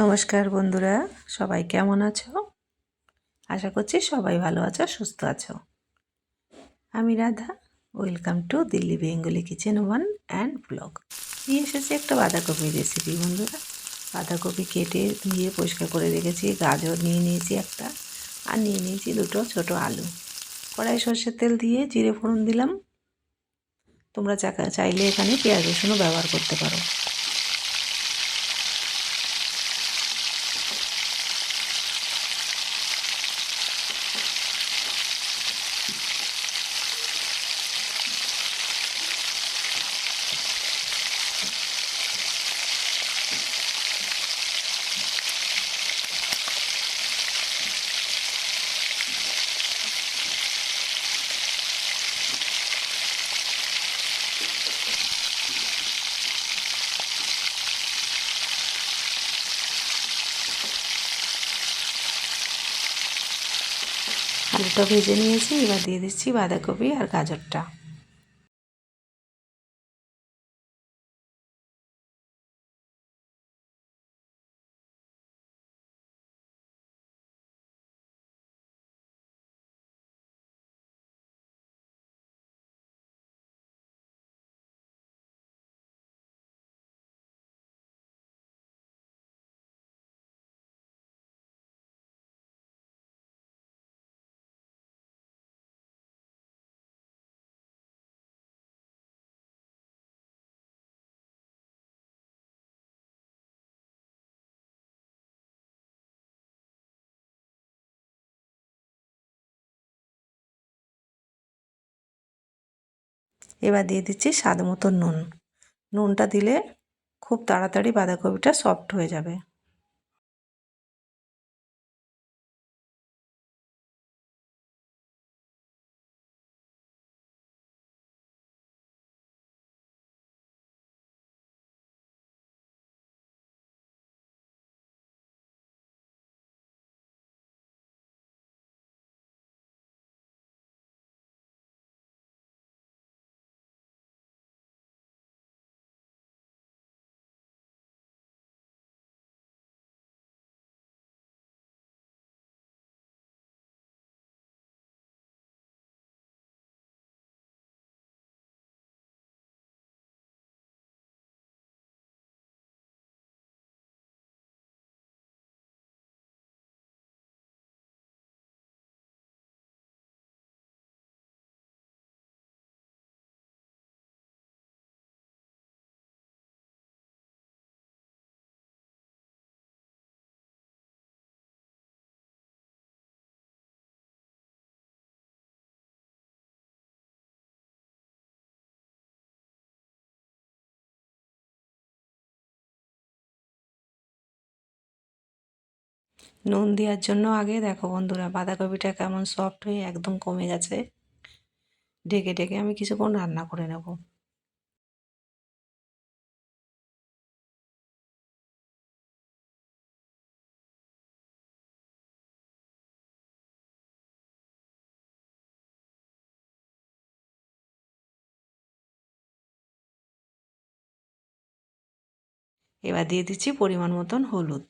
নমস্কার বন্ধুরা, সবাই কেমন আছো? আশা করছি সবাই ভালো আছো, সুস্থ আছো। আমি Radha, welcome to Delhi Bengali kitchen one and blog. নিয়ে এসেছি একটা বাঁধাকপি রেসিপি বন্ধুরা। বাঁধাকপি কেটে ধুয়ে পরিষ্কার করে রেখেছি, গাজর নিয়ে নিয়েছি একটা, আর নিয়ে নিয়েছি দুটো ছোট আলু। কড়াই সর্ষের তেল দিয়ে জিরে ফোড়ন দিলাম। তোমরা চাকা চাইলে এখানে পেঁয়াজ রসুনও ব্যবহার করতে পারো। আলুটা ভেজে নিয়েছি এবার দিয়ে দিচ্ছি বাঁধাকপি আর গাজরটা। এবার দিয়ে দিচ্ছি স্বাদ মতো নুন। নুনটা দিলে খুব তাড়াতাড়ি বাঁধাকপিটা সফট হয়ে যাবে। নুন দেওয়ার জন্য আগে দেখো বন্ধুরা, বাঁধাকপিটা কেমন সফট হয়ে একদম কমে গেছে। ঢেকে ঢেকে আমি কিছুক্ষণ রান্না করে নেব। এবার দিয়ে দিচ্ছি পরিমাণ মতন হলুদ।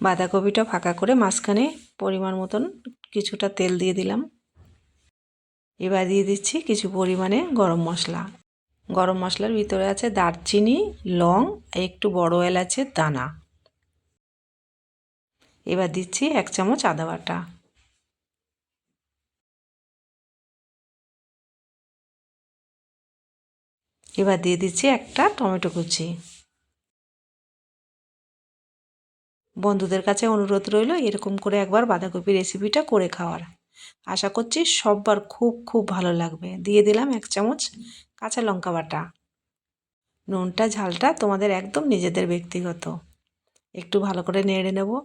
বাঁধাকপিটা ফাঁকা করে মাঝখানে পরিমাণ মতন কিছুটা তেল দিয়ে দিলাম। এবার দিয়ে দিচ্ছি কিছু পরিমাণে গরম মশলা। গরম মশলার ভিতরে আছে দারচিনি, লং একটু বড় এলাচের দানা। এবার দিচ্ছি এক চামচ আদা বাটা। এবার দিয়ে দিচ্ছি একটা টমেটো কুচি। বন্ধুদের কাছে অনুরোধ রইল এরকম করে একবার বাঁধাকপি রেসিপিটা করে খাওয়ার। আশা করছি সববার খুব খুব ভালো লাগবে। দিয়ে দিলাম এক চামচ কাঁচা লঙ্কা বাটা। নুনটা, ঝালটা তোমাদের একদম নিজেদের ব্যক্তিগত। একটু ভালো করে নেড়ে নেব।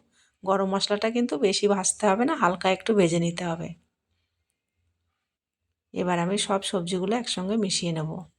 গরম মশলাটা কিন্তু বেশি ভাজতে হবে না, হালকা একটু ভেজে নিতে হবে। এবার আমি সব সবজিগুলো একসঙ্গে মিশিয়ে নেব।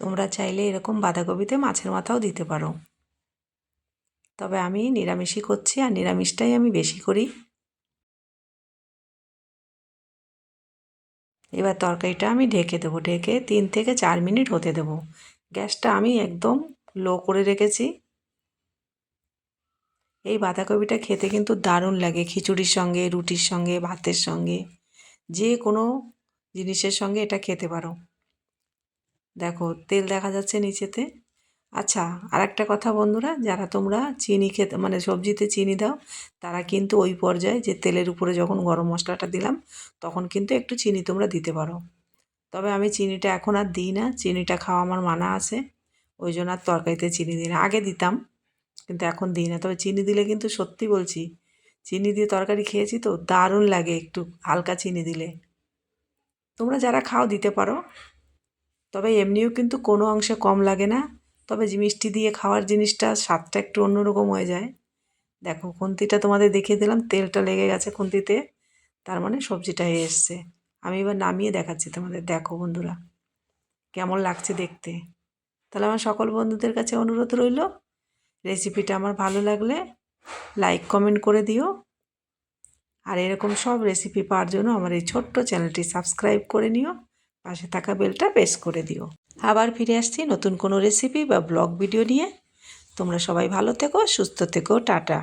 তোমরা চাইলে এরকম বাঁধাকপিতে মাছের মাথাও দিতে পারো। তবে আমি নিরামিষই করছি আর নিরামিষটাই আমি বেশি করি। এবার তরকারিটা আমি ঢেকে দেবো, ঢেকে তিন থেকে চার মিনিট হতে দেবো। গ্যাসটা আমি একদম লো করে রেখেছি। এই বাঁধাকপিটা খেতে কিন্তু দারুণ লাগে খিচুড়ির সঙ্গে, রুটির সঙ্গে, ভাতের সঙ্গে। যে কোনো জিনিসের সঙ্গে এটা খেতে পারো। দেখো, তেল দেখা যাচ্ছে নিচেতে। আচ্ছা আর একটা কথা বন্ধুরা, যারা তোমরা চিনি খেতে মানে সবজিতে চিনি দাও, তারা কিন্তু ওই পর্যায়ে যে তেলের উপরে যখন গরম মশলাটা দিলাম, তখন কিন্তু একটু চিনি তোমরা দিতে পারো। তবে আমি চিনিটা এখন আর দিই না, চিনিটা খাওয়া আমার মানা আছে, ওই জন্য আর তরকারিতে চিনি দিই না। আগে দিতাম, কিন্তু এখন দিই না। তবে চিনি দিলে কিন্তু সত্যি বলছি, চিনি দিয়ে তরকারি খেয়েছি তো, দারুণ লাগে একটু হালকা চিনি দিলে। তোমরা যারা খাও, দিতে পারো। তবে এমনিও কিন্তু কোনো অংশে কম লাগে না। তবে মিষ্টি দিয়ে খাওয়ার জিনিসটা, স্বাদটা একটু অন্যরকম হয়ে যায়। দেখো, খুন্তিটা তোমাদের দেখিয়ে দিলাম, তেলটা লেগে গেছে খুন্তিতে। তার মানে সবজিটা হয়ে এসছে। আমি এবার নামিয়ে দেখাচ্ছি তোমাদের। দেখো বন্ধুরা, কেমন লাগছে দেখতে। তাহলে আমার সকল বন্ধুদের কাছে অনুরোধ রইল, রেসিপিটা আমার ভালো লাগলে লাইক, কমেন্ট করে দিও। আর এরকম সব রেসিপি পাওয়ার জন্য আমার এই ছোট্ট চ্যানেলটি সাবস্ক্রাইব করে নিও। পাশে থাকা বেলটা প্রেস করে দিও। আবার ফিরে আসছি নতুন কোনো রেসিপি বা ব্লগ ভিডিও নিয়ে। তোমরা সবাই ভালো থেকো, সুস্থ থেকো, টাটা।